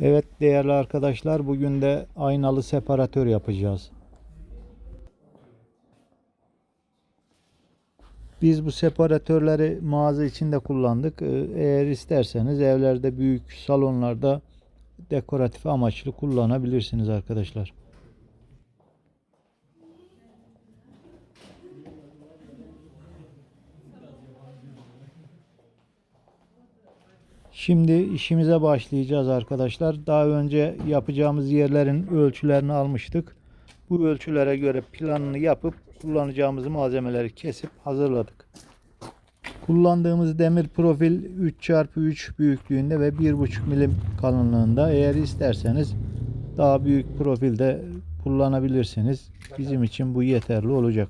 Evet değerli arkadaşlar bugün de aynalı separatör yapacağız. Biz bu separatörleri mağaza içinde kullandık. Ee, Eğer isterseniz evlerde büyük salonlarda dekoratif amaçlı kullanabilirsiniz arkadaşlar. Şimdi işimize başlayacağız arkadaşlar. Daha önce yapacağımız yerlerin ölçülerini almıştık. Bu ölçülere göre planını yapıp kullanacağımız malzemeleri kesip hazırladık. Kullandığımız demir profil 3x3 büyüklüğünde ve 1.5 milim kalınlığında. Eğer isterseniz daha büyük profilde kullanabilirsiniz. Bizim için bu yeterli olacak.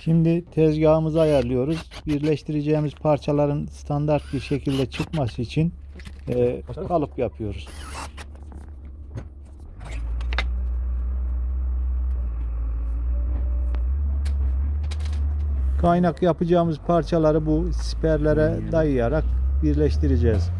Şimdi tezgahımızı ayarlıyoruz. Birleştireceğimiz parçaların standart bir şekilde çıkması için e, kalıp yapıyoruz. Kaynak yapacağımız parçaları bu siperlere dayayarak birleştireceğiz.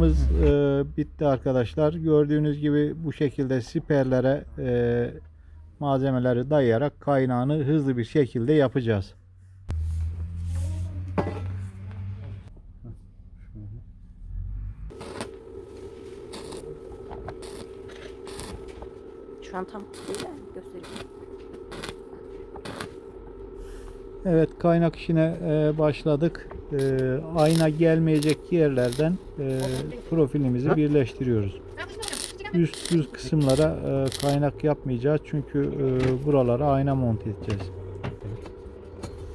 Kalıbımız e, bitti arkadaşlar. Gördüğünüz gibi bu şekilde siperlere e, malzemeleri dayayarak kaynağını hızlı bir şekilde yapacağız. Şu an tam değil göstereyim. Evet kaynak işine e, başladık. E, ayna gelmeyecek yerlerden e, profilimizi birleştiriyoruz. Üst üst kısımlara e, kaynak yapmayacağız çünkü e, buralara ayna monte edeceğiz.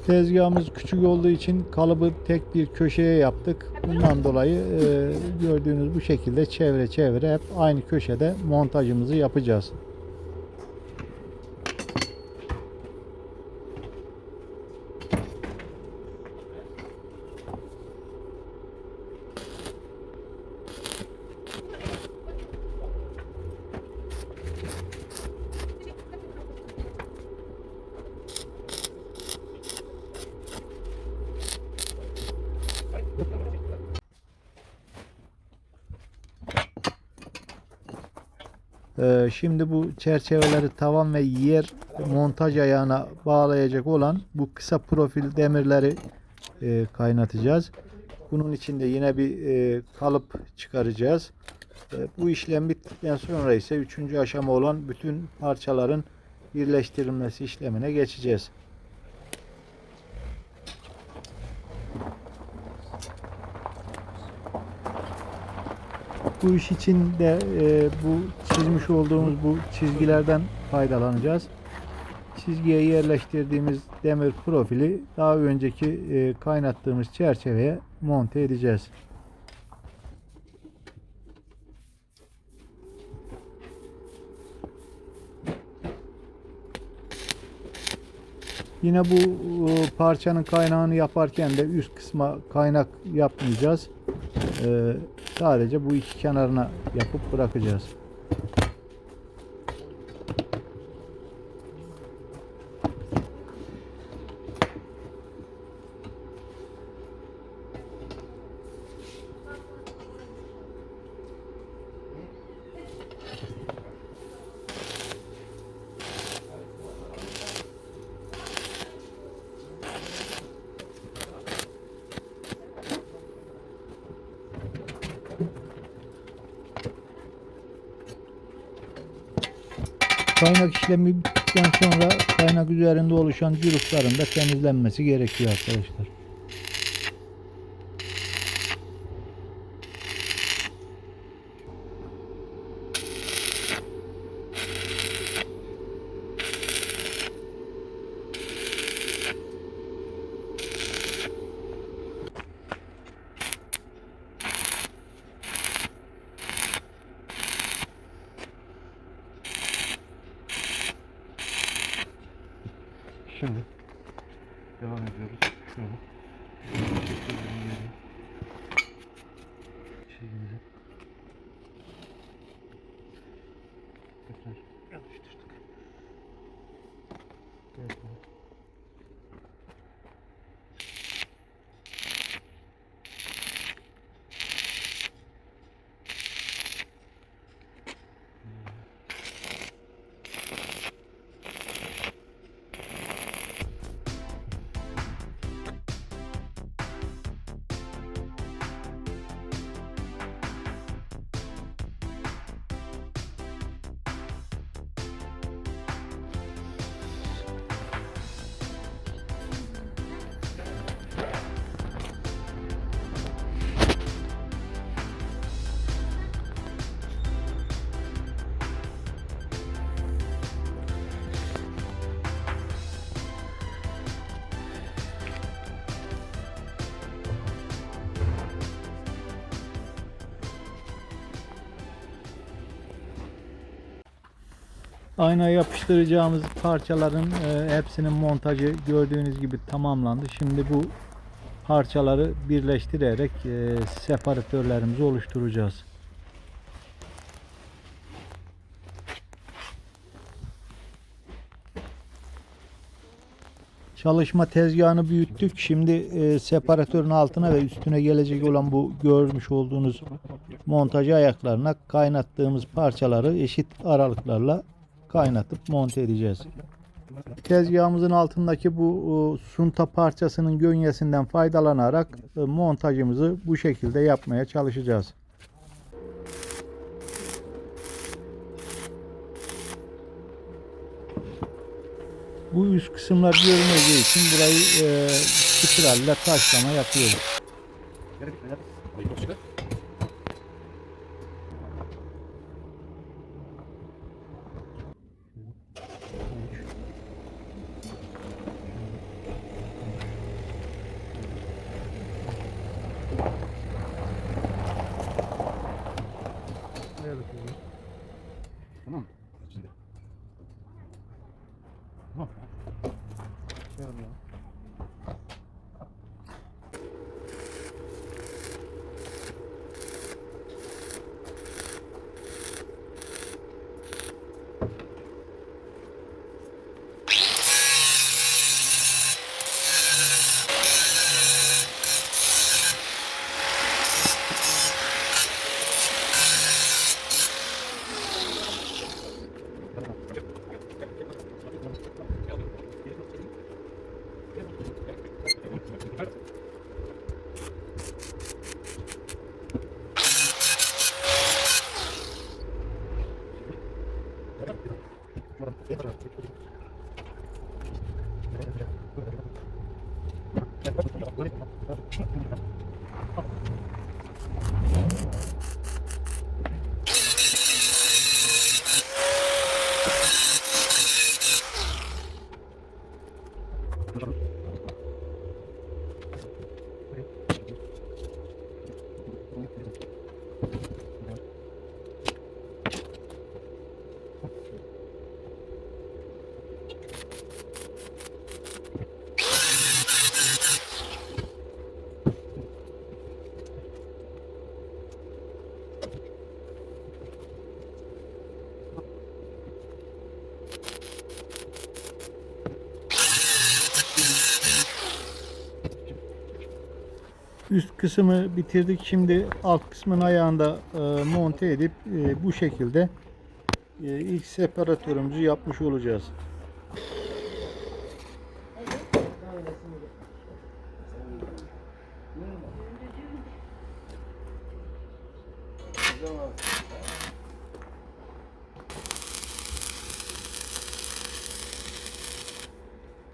Tezgahımız küçük olduğu için kalıbı tek bir köşeye yaptık. Bundan dolayı e, gördüğünüz bu şekilde çevre çevre hep aynı köşede montajımızı yapacağız. Ee, şimdi bu çerçeveleri tavan ve yer montaj ayağına bağlayacak olan bu kısa profil demirleri e, kaynatacağız. Bunun için de yine bir e, kalıp çıkaracağız. E, bu işlem bittikten sonra ise üçüncü aşama olan bütün parçaların birleştirilmesi işlemine geçeceğiz. Bu iş için de e, bu çizmiş olduğumuz bu çizgilerden faydalanacağız. Çizgiye yerleştirdiğimiz demir profili daha önceki e, kaynattığımız çerçeveye monte edeceğiz. Yine bu e, parçanın kaynağını yaparken de üst kısma kaynak yapmayacağız. E, sadece bu iki kenarına yapıp bırakacağız. Kaynak işlemi bittikten sonra kaynak üzerinde oluşan cırıkların da temizlenmesi gerekiyor arkadaşlar. Ayna yapıştıracağımız parçaların e, hepsinin montajı gördüğünüz gibi tamamlandı. Şimdi bu parçaları birleştirerek e, separatörlerimizi oluşturacağız. Çalışma tezgahını büyüttük. Şimdi e, separatörün altına ve üstüne gelecek olan bu görmüş olduğunuz montajı ayaklarına kaynattığımız parçaları eşit aralıklarla kaynatıp monte edeceğiz. Tezgahımızın altındaki bu e, sunta parçasının gönyesinden faydalanarak e, montajımızı bu şekilde yapmaya çalışacağız. Bu üst kısımlar görüneceği için burayı e, spiralle taşlama yapıyoruz. Üst kısmı bitirdik. Şimdi alt kısmın ayağında e, monte edip e, bu şekilde e, ilk separatörümüzü yapmış olacağız.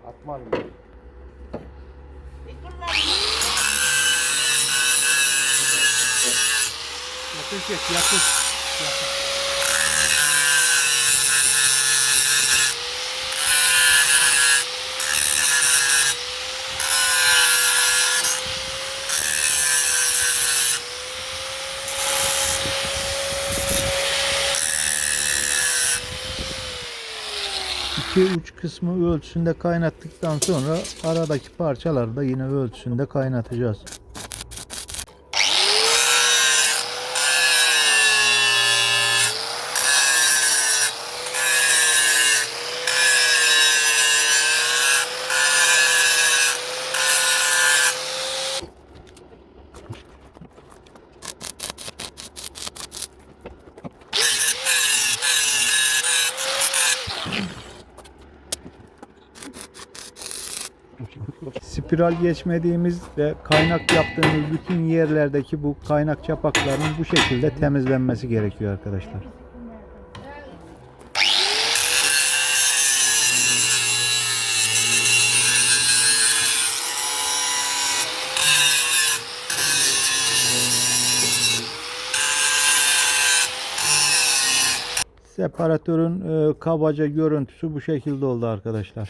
Atma Yakış. İki iki uç kısmı ölçüsünde kaynattıktan sonra aradaki parçaları da yine ölçüsünde kaynatacağız. Spiral geçmediğimiz ve kaynak yaptığımız bütün yerlerdeki bu kaynak çapaklarının bu şekilde temizlenmesi gerekiyor arkadaşlar. Separatörün e, kabaca görüntüsü bu şekilde oldu arkadaşlar.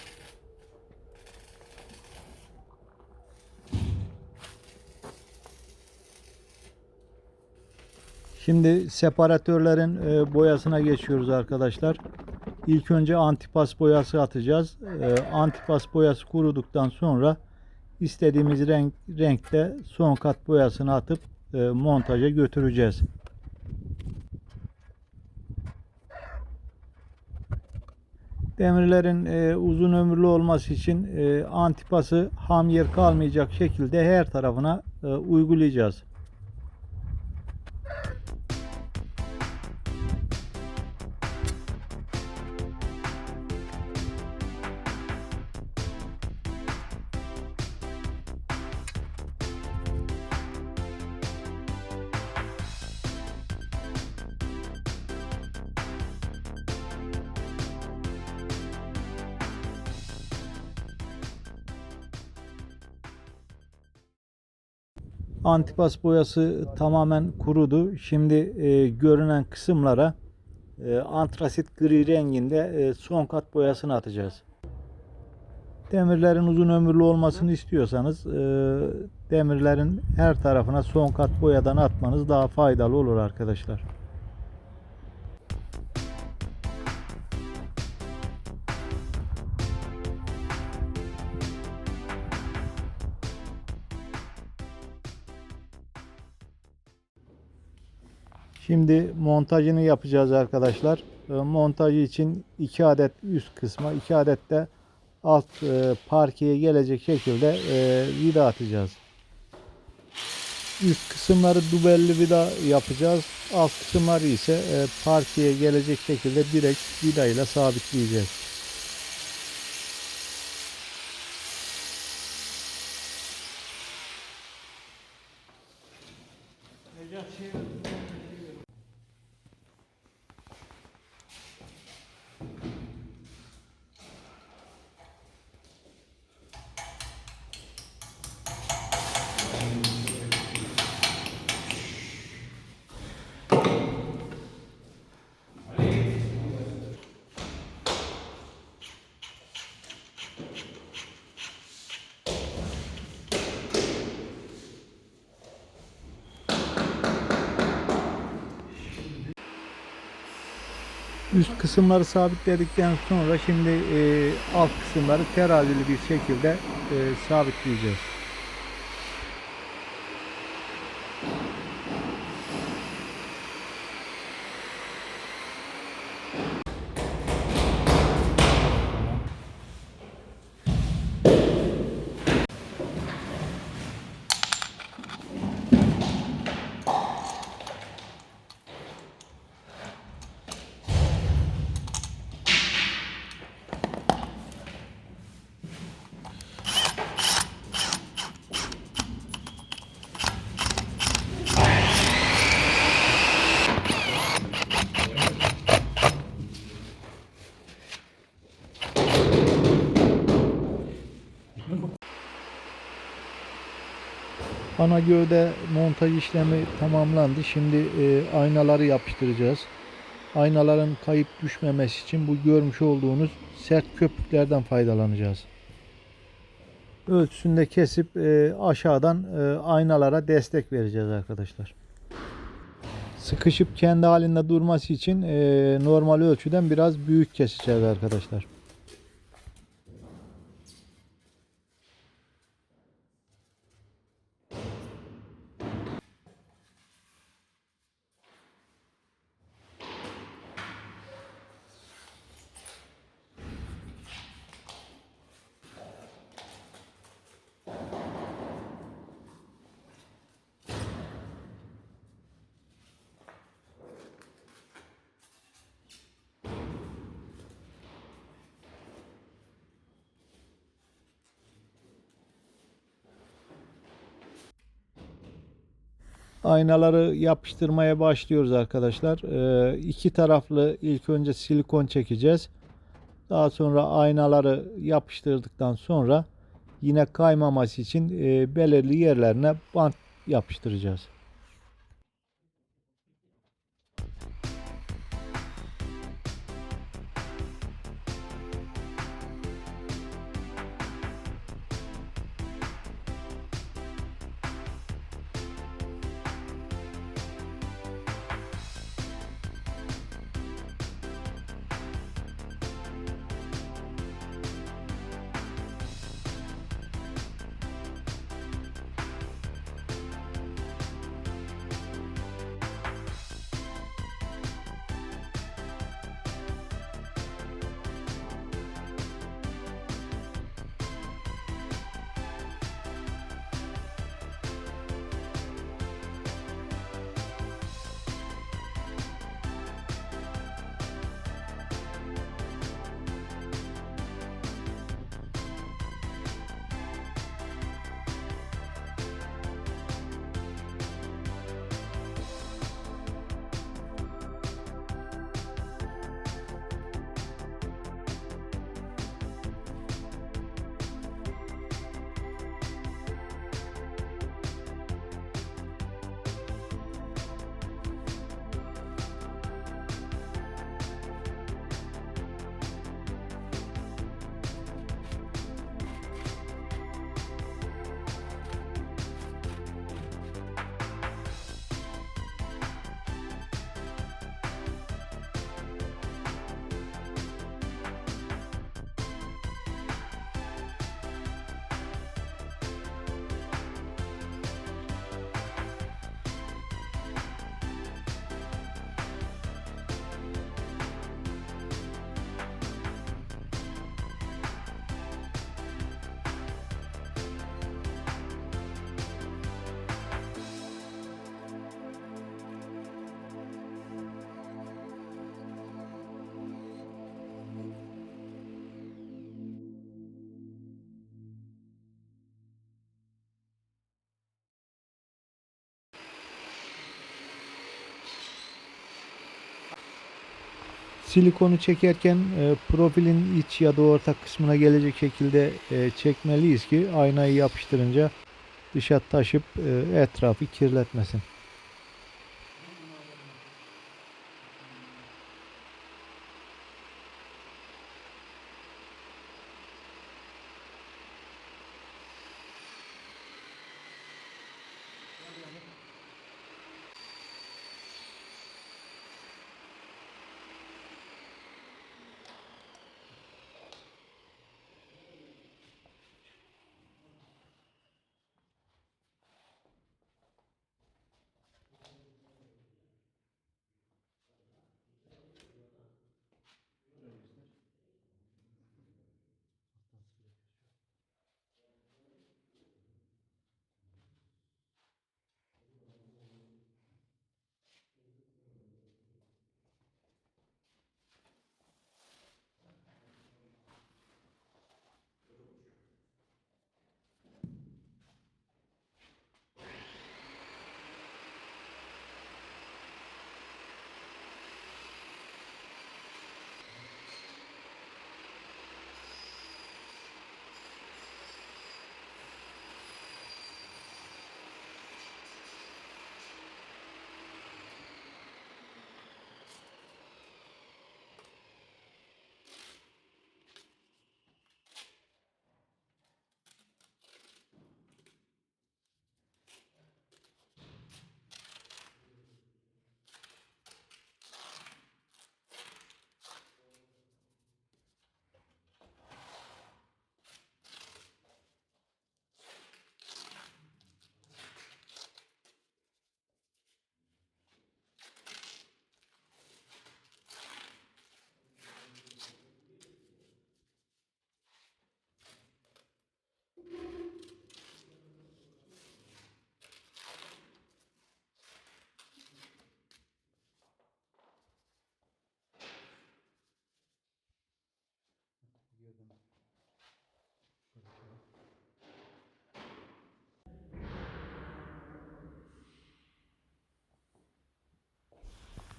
Şimdi separatörlerin e, boyasına geçiyoruz arkadaşlar. İlk önce antipas boyası atacağız. E, antipas boyası kuruduktan sonra istediğimiz renk renkte son kat boyasını atıp e, montaja götüreceğiz. Demirlerin e, uzun ömürlü olması için e, antipası ham yer kalmayacak şekilde her tarafına e, uygulayacağız. Antipas boyası tamamen kurudu. Şimdi e, görünen kısımlara e, antrasit gri renginde e, son kat boyasını atacağız. Demirlerin uzun ömürlü olmasını istiyorsanız e, demirlerin her tarafına son kat boyadan atmanız daha faydalı olur arkadaşlar. Şimdi montajını yapacağız arkadaşlar. E, Montajı için 2 adet üst kısma, 2 adet de alt e, parkeye gelecek şekilde e, vida atacağız. Üst kısımları dubelli vida yapacağız. Alt kısımları ise e, parkeye gelecek şekilde direkt vida ile sabitleyeceğiz. Üst kısımları sabitledikten sonra şimdi e, alt kısımları terazili bir şekilde e, sabitleyeceğiz. Ana gövde montaj işlemi tamamlandı. Şimdi e, aynaları yapıştıracağız. Aynaların kayıp düşmemesi için bu görmüş olduğunuz sert köpüklerden faydalanacağız. Ölçüsünde kesip e, aşağıdan e, aynalara destek vereceğiz arkadaşlar. Sıkışıp kendi halinde durması için e, normal ölçüden biraz büyük keseceğiz arkadaşlar. Aynaları yapıştırmaya başlıyoruz arkadaşlar. Ee, iki taraflı ilk önce silikon çekeceğiz. Daha sonra aynaları yapıştırdıktan sonra yine kaymaması için e, belirli yerlerine bant yapıştıracağız. Silikonu çekerken e, profilin iç ya da orta kısmına gelecek şekilde e, çekmeliyiz ki aynayı yapıştırınca dışa taşıp e, etrafı kirletmesin.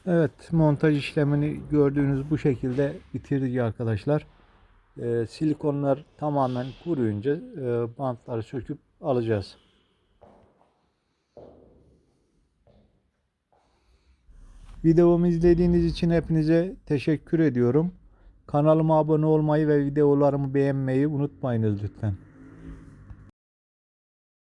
Evet montaj işlemini gördüğünüz bu şekilde bitirdik arkadaşlar. Ee, silikonlar tamamen kuruyunca e, bantları söküp alacağız. Videomu izlediğiniz için hepinize teşekkür ediyorum. Kanalıma abone olmayı ve videolarımı beğenmeyi unutmayınız lütfen.